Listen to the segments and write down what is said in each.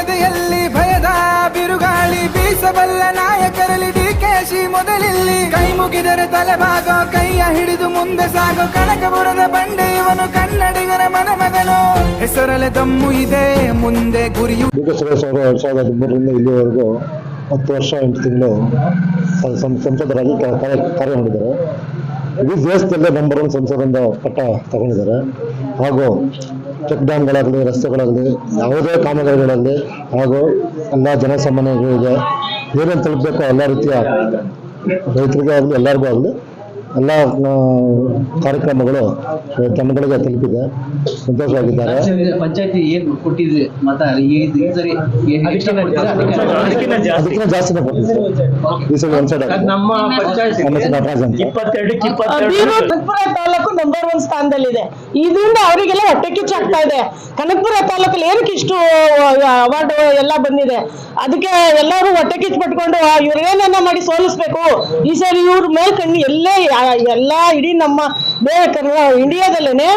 ಎದೆಯಲ್ಲಿ ಭಯದ ಬಿರುಗಾಳಿ ಬೀಸಬಲ್ಲ ನಾಯಕರಲ್ಲಿ ಡಿಕೆಶಿ ಮೊದಲಿಲ್ಲಿ. ಕೈ ಮುಗಿದರೆ ತಲೆಬಾಗೋ ಕೈಯ ಹಿಡಿದು ಮುಂದೆ ಸಾಗೋ ಕನಕಪುರದ ಬಂಡೆ ಇವನು ಕನ್ನಡಿಗರ ಮನಮಗನು. ಹೆಸರಲೆ ದಮ್ಮು ಇದೆ, ಮುಂದೆ ಗುರಿಯು ಡಿ ಇಲ್ಲಿವರೆಗೂ ಹತ್ತು ವರ್ಷ ಎಂಟು ತಿಂಗಳು ಸಂಸದರಾಗಿ ಕಾರ್ಯ ಮಾಡಿದ್ದಾರೆ. ಇಡೀ ದೇಶದಲ್ಲೇ ನಂಬರ್ ಒನ್ ಸಂಸದರಿಂದ ಪಟ್ಟ ತಗೊಂಡಿದ್ದಾರೆ. ಹಾಗೂ ಚೆಕ್ ಡ್ಯಾಮ್ಗಳಾಗಲಿ ರಸ್ತೆಗಳಾಗಲಿ, ಯಾವುದೇ ಕಾಮಗಾರಿಗಳಲ್ಲಿ ಹಾಗೂ ಎಲ್ಲ ಜನಸಾಮಾನ್ಯರಿಗೆ ಏನೇನು ತಲುಪಬೇಕೋ? ಎಲ್ಲ ರೀತಿಯ ರೈತರಿಗೆ ಆಗಲಿ, ಎಲ್ಲರಿಗೂ ಆಗಲಿ ಎಲ್ಲ ಕಾರ್ಯಕ್ರಮಗಳು ತಮ್ಮಗಳಿಗೆ ತಲುಪಿದೆ. ಸಂತೋಷವಾಗಿದ್ದಾರೆ. ಪಂಚಾಯತಿ ಏನು ಕೊಟ್ಟಿದೆ? ಮತ ಅದಕ್ಕಿಂತ ಜಾಸ್ತಿನೇ ಈ ಸಲ ನಮ್ಮ ಇಪ್ಪತ್ತೆರಡಕ್ಕೆ ತಾಲೂಕು ನಂಬರ್ ಒನ್ ಸ್ಥಾನದಲ್ಲಿದೆ. ಇದರಿಂದ ಅವರಿಗೆಲ್ಲ ಹೊಟ್ಟೆ ಕಿಚ್ಚಾಗ್ತಾ ಇದೆ. ಕನಕಪುರ ತಾಲೂಕಲ್ಲಿ ಏನಕ್ಕೆ ಇಷ್ಟು ಅವಾರ್ಡ್ ಎಲ್ಲ ಬಂದಿದೆ? ಅದಕ್ಕೆ ಎಲ್ಲರೂ ಹೊಟ್ಟೆ ಕಿಚ್ಚು ಪಟ್ಕೊಂಡು ಇವ್ರೇನನ್ನ ಮಾಡಿ ಸೋಲಿಸ್ಬೇಕು. ಈ ಸರಿ ಇವ್ರ ಮೇಲ್ ಕಣ್ಣು ಎಲ್ಲೇ ಎಲ್ಲ ಇಡೀ ನಮ್ಮ ಕರ್ನಾ ಇಂಡಿಯಾದಲ್ಲೇನೆ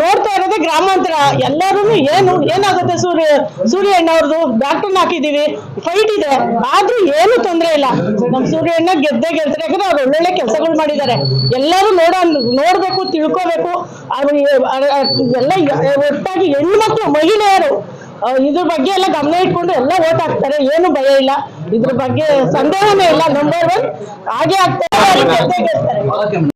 ನೋಡ್ತಾ ಇರೋದೇ ಗ್ರಾಮಾಂತರ. ಎಲ್ಲರೂ ಏನು, ಏನಾಗುತ್ತೆ ಸೂರ್ಯ ಸೂರ್ಯಣ್ಣ ಅಣ್ಣವ್ರದ್ದು ಡಾಕ್ಟರ್ನ ಹಾಕಿದೀವಿ ಫೈಟ್ ಇದೆ. ಆದ್ರೂ ಏನು ತೊಂದರೆ ಇಲ್ಲ. ನಮ್ ಸೂರ್ಯಣ್ಣ ಗೆದ್ದೆ ಗೆಲ್ತಾರೆ. ಯಾಕಂದ್ರೆ ಅವ್ರು ಒಳ್ಳೊಳ್ಳೆ ಕೆಲಸಗಳು ಮಾಡಿದ್ದಾರೆ. ಎಲ್ಲರೂ ನೋಡ, ನೋಡ್ಬೇಕು, ತಿಳ್ಕೋಬೇಕು. ಅವ್ರು ಎಲ್ಲ ಒಟ್ಟಾಗಿ ಹೆಣ್ಮಕ್ಳು, ಮಹಿಳೆಯರು ಇದ್ರ ಬಗ್ಗೆ ಎಲ್ಲ ಗಮನ ಇಟ್ಕೊಂಡು ಎಲ್ಲ ಓಟ್ ಹಾಕ್ತಾರೆ. ಏನು ಭಯ ಇಲ್ಲ. ಇದ್ರ ಬಗ್ಗೆ ಸಂದೇಹನೇ ಇಲ್ಲ. ನಂಬರ್ ಒನ್ ಹಾಗೆ ಆಗ್ತಾರೆ ಅವ್ರು ಗೆದ್ದೇ ಗೆಲ್ತಾರೆ ಓಕೆ